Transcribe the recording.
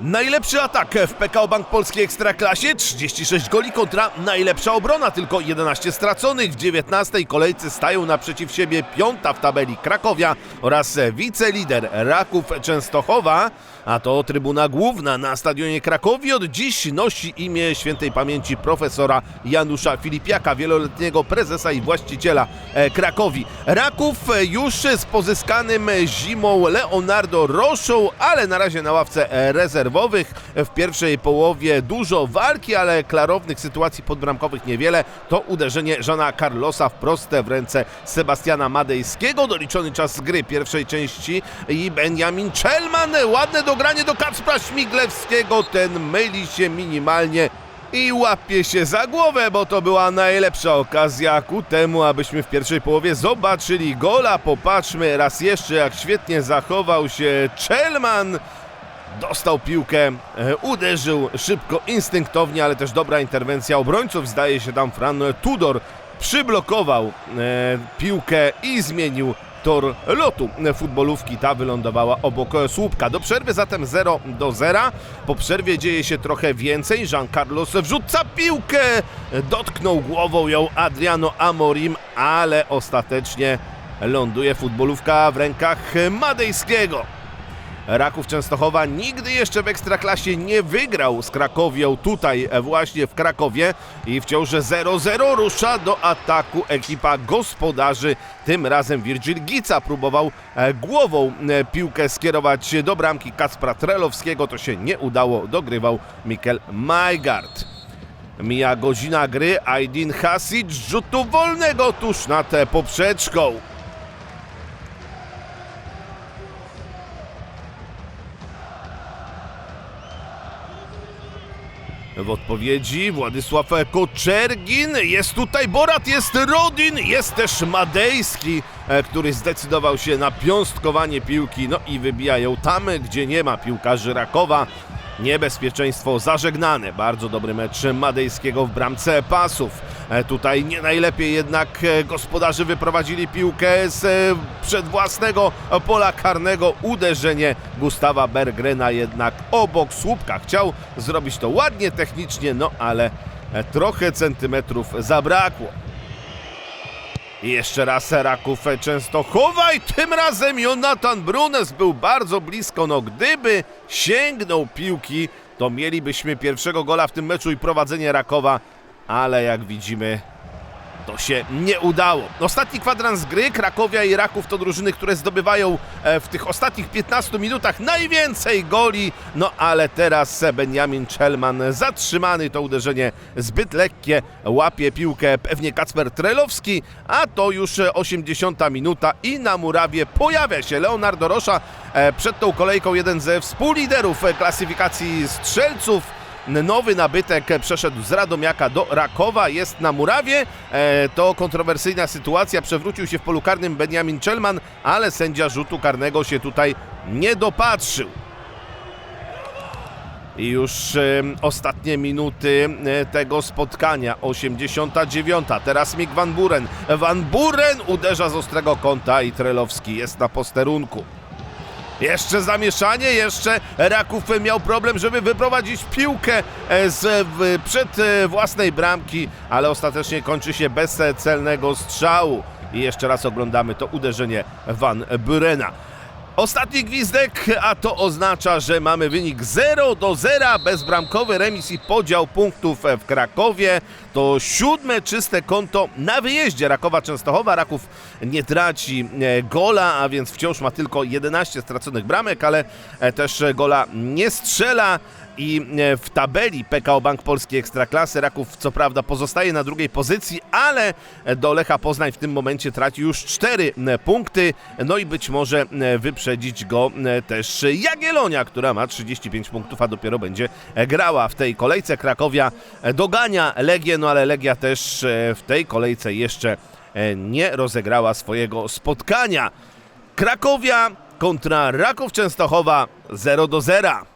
Najlepszy atak w PKO Bank Polskiej Ekstraklasie, 36 goli kontra najlepsza obrona, tylko 11 straconych. W 19 kolejce stają naprzeciw siebie piąta w tabeli Krakowia oraz wicelider Raków Częstochowa, a to trybuna główna na stadionie Krakowi od dziś nosi imię świętej pamięci profesora Janusza Filipiaka, wieloletniego prezesa i właściciela e, Krakowi. Raków już z pozyskanym zimą Leonardo Roszą, ale na razie na ławce e, W pierwszej połowie dużo walki, ale klarownych sytuacji podbramkowych niewiele. To uderzenie Żana Carlosa wprost w ręce Sebastiana Madejskiego. Doliczony czas gry pierwszej części i Benjamin Czelman. Ładne dogranie do Kacpra Śmiglewskiego. Ten myli się minimalnie i łapie się za głowę, bo to była najlepsza okazja ku temu, abyśmy w pierwszej połowie zobaczyli gola. Popatrzmy raz jeszcze, jak świetnie zachował się Czelman. Dostał piłkę, e, uderzył szybko, instynktownie, ale też dobra interwencja obrońców. Zdaje się tam Fran Tudor przyblokował e, piłkę i zmienił tor lotu futbolówki. Ta wylądowała obok słupka. Do przerwy zatem 0 do 0. Po przerwie dzieje się trochę więcej. Jean Carlos wrzuca piłkę. Dotknął głową ją Adriano Amorim, ale ostatecznie ląduje futbolówka w rękach Madejskiego. Raków Częstochowa nigdy jeszcze w Ekstraklasie nie wygrał z Krakowią tutaj e, właśnie w Krakowie i wciąż 0-0 rusza do ataku ekipa gospodarzy. Tym razem Virgil Gica próbował e, głową e, piłkę skierować do bramki Kacpra Trelowskiego. To się nie udało, dogrywał Mikel Majgard. Mija godzina gry, Aydin Hasic rzutu wolnego tuż nad poprzeczką. W odpowiedzi Władysław Koczergin, jest tutaj Borat, jest Rodin, jest też Madejski, e, który zdecydował się na piąstkowanie piłki, no i wybija ją tam, gdzie nie ma piłkarzy Rakowa. Niebezpieczeństwo zażegnane. Bardzo dobry mecz Madejskiego w bramce pasów. E, Tutaj nie najlepiej jednak e, gospodarze wyprowadzili piłkę z e, przed własnego pola karnego. Uderzenie Gustawa Bergrena jednak obok słupka. Chciał zrobić to ładnie, technicznie, no ale trochę centymetrów zabrakło. Jeszcze raz Raków Częstochowa i tym razem Jonathan Brunes był bardzo blisko. No gdyby sięgnął piłki, to mielibyśmy pierwszego gola w tym meczu i prowadzenie Rakowa, ale jak widzimy to się nie udało. Ostatni kwadrans gry Krakowia i Raków to drużyny, które zdobywają e, w tych ostatnich 15 minutach najwięcej goli. No ale teraz Benjamin Czelman zatrzymany, to uderzenie zbyt lekkie, łapie piłkę pewnie Kacper Trelowski, a to już 80 minuta i na murawie pojawia się Leonardo Rosza. E, Przed tą kolejką jeden ze współliderów klasyfikacji strzelców. Nowy nabytek przeszedł z Radomiaka do Rakowa, jest na murawie. E, to kontrowersyjna sytuacja. Przewrócił się w polu karnym Benjamin Czelman, ale sędzia rzutu karnego się tutaj nie dopatrzył. I już ostatnie minuty e, tego spotkania. 89. Teraz Mick Van Buren. Van Buren uderza z ostrego kąta i Trelowski jest na posterunku. Jeszcze zamieszanie, jeszcze Raków miał problem, żeby wyprowadzić piłkę e, z w, przed e, własnej bramki, ale ostatecznie kończy się bez e, celnego strzału. I jeszcze raz oglądamy to uderzenie Van Burena. Ostatni gwizdek, a to oznacza, że mamy wynik 0 do 0, bezbramkowy remis i podział punktów w Krakowie. To siódme czyste konto na wyjeździe Rakowa Częstochowa. Raków nie traci e, gola, a więc wciąż ma tylko 11 straconych bramek, ale e, też gola nie strzela. I e, w tabeli PKO Bank Polskiej Ekstraklasy Raków co prawda pozostaje na drugiej pozycji, ale do Lecha Poznań w tym momencie traci już 4 punkty. No i być może e, wyprzedzić go e, też Jagiellonia, która ma 35 punktów, a dopiero będzie grała w tej kolejce. Krakowia dogania Legię, no ale Legia też e, w tej kolejce jeszcze e, nie rozegrała swojego spotkania. Krakowia kontra Raków Częstochowa 0 do 0.